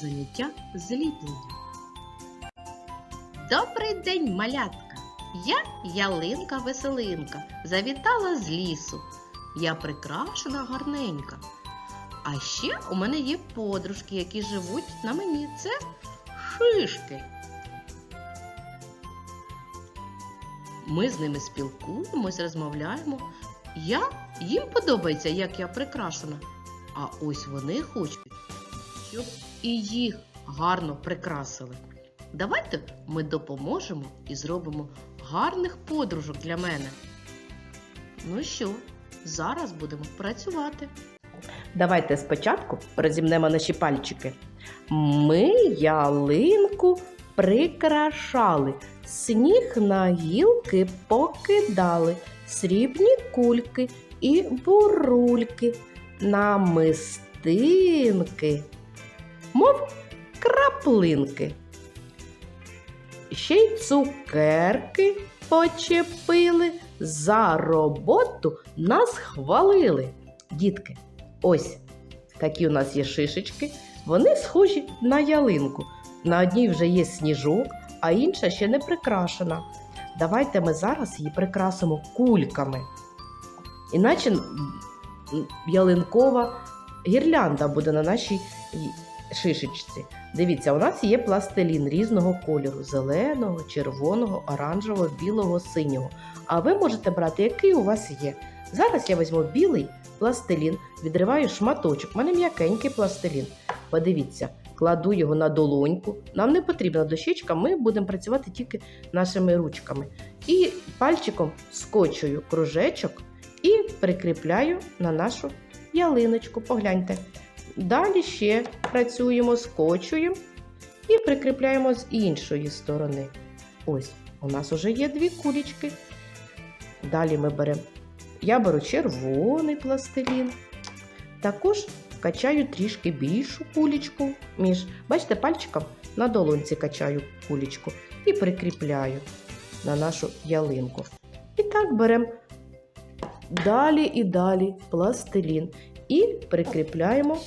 заняття зліплення. Добрий день, малятка! Я ялинка веселинка, завітала з лісу. Я прикрашена гарненька. А ще у мене є подружки, які живуть на мені. Це шишки. Ми з ними спілкуємось, розмовляємо. Я їм подобається, як я прикрашена. А ось вони хочуть, щоб і їх гарно прикрасили. Давайте ми допоможемо і зробимо гарних подружок для мене. Ну що, зараз будемо працювати. Давайте спочатку розімнемо наші пальчики. Ми ялинку прикрашали, сніг на гілки покидали, срібні кульки і бурульки, намистинки, мов краплинки. Ще й цукерки почепили, за роботу нас хвалили. Дітки, ось такі у нас є шишечки. Вони схожі на ялинку. На одній вже є сніжок, а інша ще не прикрашена. Давайте ми зараз її прикрасимо кульками. Іначе ялинкова гірлянда буде на нашій шишечці. Дивіться, у нас є пластилін різного кольору: зеленого, червоного, оранжевого, білого, синього. А ви можете брати, який у вас є. Зараз я візьму білий пластилін, відриваю шматочок. У мене м'якенький пластилін. Подивіться, кладу його на долоньку. Нам не потрібна дощечка, ми будемо працювати тільки нашими ручками. І пальчиком скочую кружечок і прикріпляю на нашу ялиночку. Погляньте. Далі ще працюємо, скочуємо і прикріпляємо з іншої сторони. Ось, у нас вже є дві кулічки. Далі ми беремо. Я беру червоний пластилін. Також качаю трішки більшу кулічку. Між, бачите, пальчиком на долонці качаю кулічку і прикріпляю на нашу ялинку. І так беремо далі і далі пластилін і прикріпляємо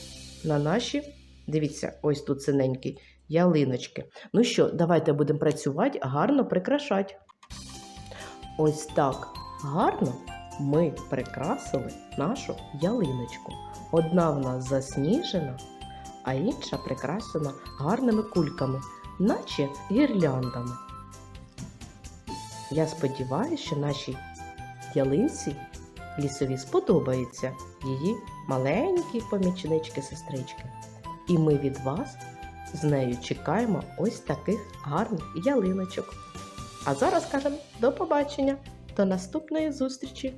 на наші, дивіться, ось тут синенький, ялиночки. Ну що, давайте будемо працювати, гарно прикрашати. Ось так гарно ми прикрасили нашу ялиночку. Одна в нас засніжена, а інша прикрашена гарними кульками, наче гірляндами. Я сподіваюся, що нашій ялинці лісові сподобаються її маленькі помічнички-сестрички. І ми від вас з нею чекаємо ось таких гарних ялиночок. А зараз кажемо до побачення, до наступної зустрічі!